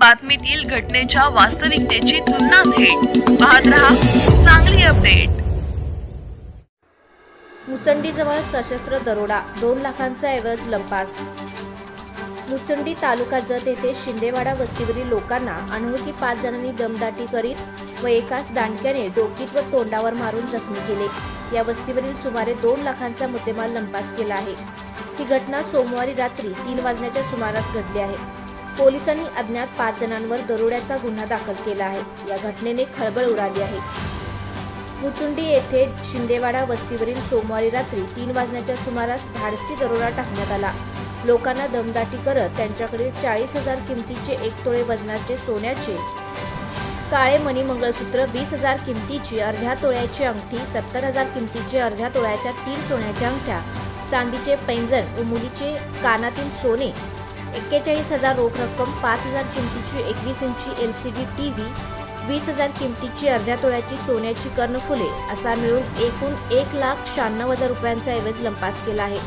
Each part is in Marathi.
बातमीतील घटनेच्या वास्तविकतेची तुलना थेट पाहत रहा चांगली अपडेट. मुचंडीजवळ सशस्त्र दरोडा दोन लाखांचा ऐवज लंपास. मुचंडी तालुका जत येथे शिंदेवाडा वस्तीवरील लोकांना अनोळखी पाच जणांनी दमदाटी करीत व एकाच दांडक्याने डोकीत व तोंडावर मारून जखमी केले. या वस्तीवरील सुमारे दोन लाखांचा मुद्देमाल लंपास केला आहे. ही घटना सोमवारी रात्री तीन वाजण्याच्या सुमारास घडली आहे. पोलिसांनी अज्ञात पाच जणांवर दरोड्याचा गुन्हा दाखल केला आहे. या घटनेने खळबळ उडाली आहे. मुचुंडी येथे शिंदेवाडा वस्तीवरील सोमवारी रात्री तीन वाजण्याच्या सुमारास धाडसी दरोडा टाकण्यात आला. लोकांना दमदाटी करत त्यांच्याकडील चाळीस हजार किमतीचे एक तोळे वजनाचे सोन्याचे काळे मणी मंगळसूत्र वीस हजार किमतीची अर्ध्या तोळ्याची अंगठी सत्तर हजार किमतीचे अर्ध्या तोळ्याच्या तीन सोन्याच्या अंगठ्या चांदीचे पैंजण व मुलीचे कानातील सोने एक्केचाळीस हजार रोख रक्कम पाच हजार किमतीची एकवीस इंची L C D T V वीस हजार किमतीची अर्ध्या तोळ्याची सोन्याची कर्णफुले असा मिळून एकूण एक लाख शहाण्णव हजार रुपयांचा ऐवज लंपास केला आहे.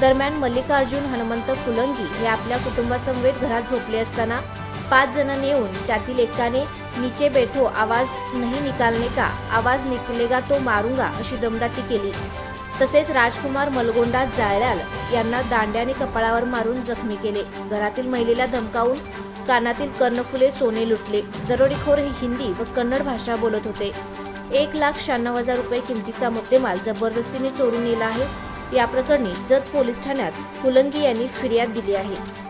दरम्यान मल्लिकार्जुन हनुमंत कुलंगी हे आपल्या कुटुंबासमवेत घरात झोपले असताना पाच जणांनी येऊन त्यातील एकाने नीचे बैठो आवाज नहीं निकालने का? आवाज निकलेगा तो मारूंगा अशी दमदाटी केली. तसेच राजकुमार मलगोंडा जाळ्याल यांना दांड्याने कपाळावर मारून जखमी केले. घरातील महिलेला धमकावून कानातील कर्णफुले सोने लुटले. दरोडेखोर हे हिंदी व कन्नड भाषा बोलत होते. एक लाख शहाण्णव हजार रुपये किमतीचा मुद्देमाल जबरदस्तीने चोरून नेला आहे. या प्रकरणी जत पोलीस ठाण्यात कुलंगी यांनी फिर्याद दिली आहे.